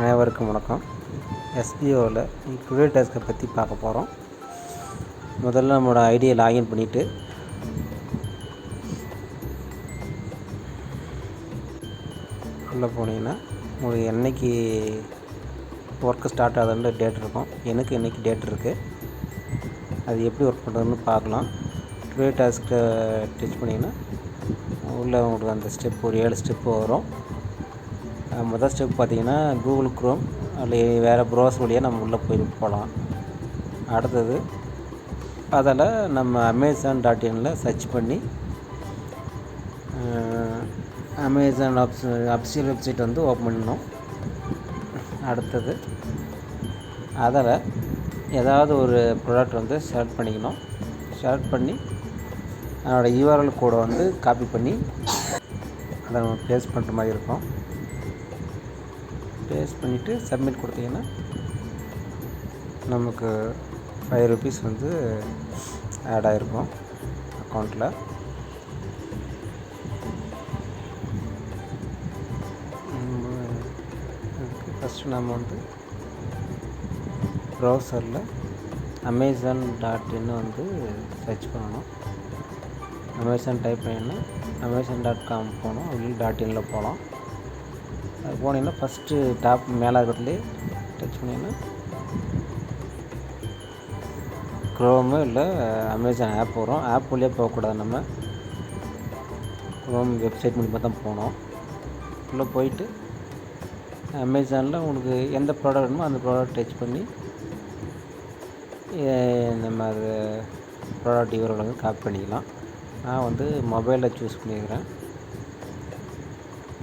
அனைவருக்கும் வணக்கம். எஸ்பிஓவில் டுடே டாஸ்க்கை பற்றி பார்க்க போகிறோம் முதல்ல நம்மளோட ஐடியை லாகின் பண்ணிவிட்டு உள்ளே போனீங்கன்னா உங்களுக்கு என்னைக்கு ஒர்க்கு ஸ்டார்ட் ஆகுதுன்ற டேட் இருக்கும். எனக்கு இன்றைக்கி டேட் இருக்குது அது எப்படி ஒர்க் பண்ணுறதுன்னு பார்க்கலாம். டுடே டாஸ்க்கை டச் பண்ணிங்கன்னா உள்ளே உங்களுக்கு அந்த ஸ்டெப் ஒரு ஏழு ஸ்டெப்பு வரும். முதல் ஸ்டெப் பார்த்திங்கன்னா கூகுள் குரோம் அதில் வேறு ப்ரோஸ் வழியாக நம்ம உள்ளே போய் போகலாம். அடுத்தது அதில் நம்ம அமேசான் டாட் இனில் சர்ச் பண்ணி அமேசான் அப்ஸ் அஃபிஷியல் வெப்சைட் வந்து ஓப்பன் பண்ணணும். அடுத்தது அதில் ஏதாவது ஒரு ப்ராடக்ட் வந்து செலக்ட் பண்ணிக்கணும். செலக்ட் பண்ணி அதோடய யூஆர்எல் கோடை வந்து காப்பி பண்ணி அதை நம்ம பேஸ்ட் பண்ணுற மாதிரி இருக்கும். பேஸ்ட் பண்ணிவிட்டு சப்மிட் கொடுத்தீங்கன்னா நமக்கு ஃபைவ் ருபீஸ் வந்து ஆட் ஆகிருக்கும் அக்கௌண்ட்டில் ஃபஸ்ட்டு நம்ம வந்து ப்ரௌசரில் அமேசான் டாட் இன் வந்து சர்ச் பண்ணணும். அமேசான் டைப் பண்ணிங்கன்னா அமேசான் டாட் காம் போகணும் அப்படின்னு டாட் இனில் போகலாம். அது போனீங்கன்னா ஃபஸ்ட்டு டாப் மேலே இருக்கிறதுலே டச் பண்ணிங்கன்னா க்ரோமு இல்லை அமேசான் ஆப் வரும். ஆப் வழியாக போகக்கூடாது நம்ம. க்ரோம் வெப்சைட் மூலிமா தான் போகணும். உள்ளே போயிட்டு அமேசானில் உங்களுக்கு எந்த ப்ராடக்ட் வேணுமோ அந்த ப்ராடக்ட் டச் பண்ணி இந்த நம்ம அது ப்ராடக்ட் யூஆர்எல் வந்து காப்பி பண்ணிக்கலாம். நான் வந்து மொபைலில் சூஸ் பண்ணியிருக்கிறேன்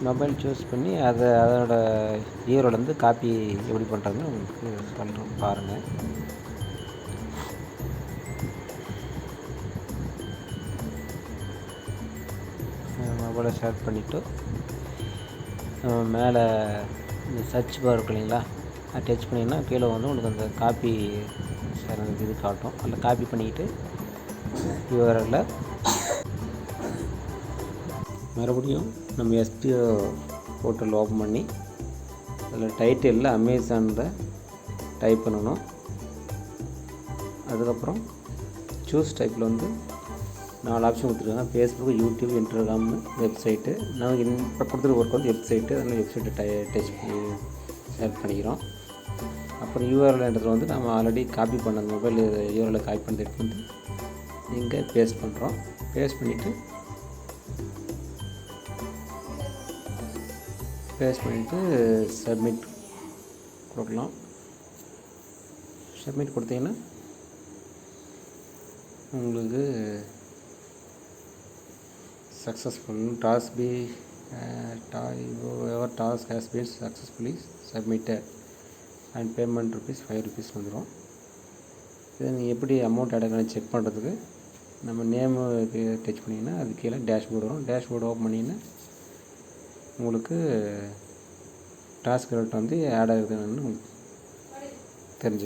மொபைல் சூஸ் பண்ணி அதை அதோட யூஆர்எல் காப்பி எப்படி பண்ணுறதுன்னு உங்களுக்கு பண்ணுறோம் பாருங்கள் மொபைலை ஷேர் பண்ணிவிட்டு நம்ம மேலே இந்த சர்ச் பார் இருக்கு இல்லைங்களா? அதை டச் பண்ணிங்கன்னா கீழே வந்து உங்களுக்கு அந்த காப்பி இது காட்டும். அதில் காப்பி பண்ணிக்கிட்டு யூஆர்எல்ல மறுபடியும் நம்ம எஸ்பிஓ போர்ட்டல் ஓப்பன் பண்ணி அதில் டைட்டிலில் அமேசானில் டைப் பண்ணணும். அதுக்கப்புறம் சூஸ் டைப்பில் வந்து நாலு ஆப்ஷன் கொடுத்துருக்காங்க. ஃபேஸ்புக் யூடியூப் இன்ஸ்டாகிராம் வெப்சைட்டு நாங்கள் இப்போ கொடுத்துருக்க ஒர்க் வந்து வெப்சைட்டு அதனால் வெப்சைட்டை டை டச் பண்ணி ஷேர் பண்ணிக்கிறோம். அப்புறம் யூஆர்எல்ன்றது வந்து நம்ம ஆல்ரெடி காப்பி பண்ண மொபைல் யூஆர்எல் காப்பி பண்ணது வந்து இங்கே பேஸ்ட் பண்ணுறோம் பேஸ்ட் பண்ணிவிட்டு பேஸ்ட் பண்ணிவிட்டு சப்மிட் கொடுக்கலாம். சப்மிட் கொடுத்தீங்கன்னா உங்களுக்கு successful task be ever task has been successfully submitted and payment rupees five rupees வந்துடும் இதை நீங்கள் எப்படி அமௌண்ட் அடக்கணும் செக் பண்ணுறதுக்கு நம்ம நேமு டச் பண்ணிங்கன்னா அது கீழே டேஷ்போர்டு வரும். டேஷ்போர்டு ஓப்பன் பண்ணிங்கன்னா உங்களுக்கு டாஸ்க் வந்து ஆட் ஆகுதுன்னு தெரிஞ்சுக்கலாம்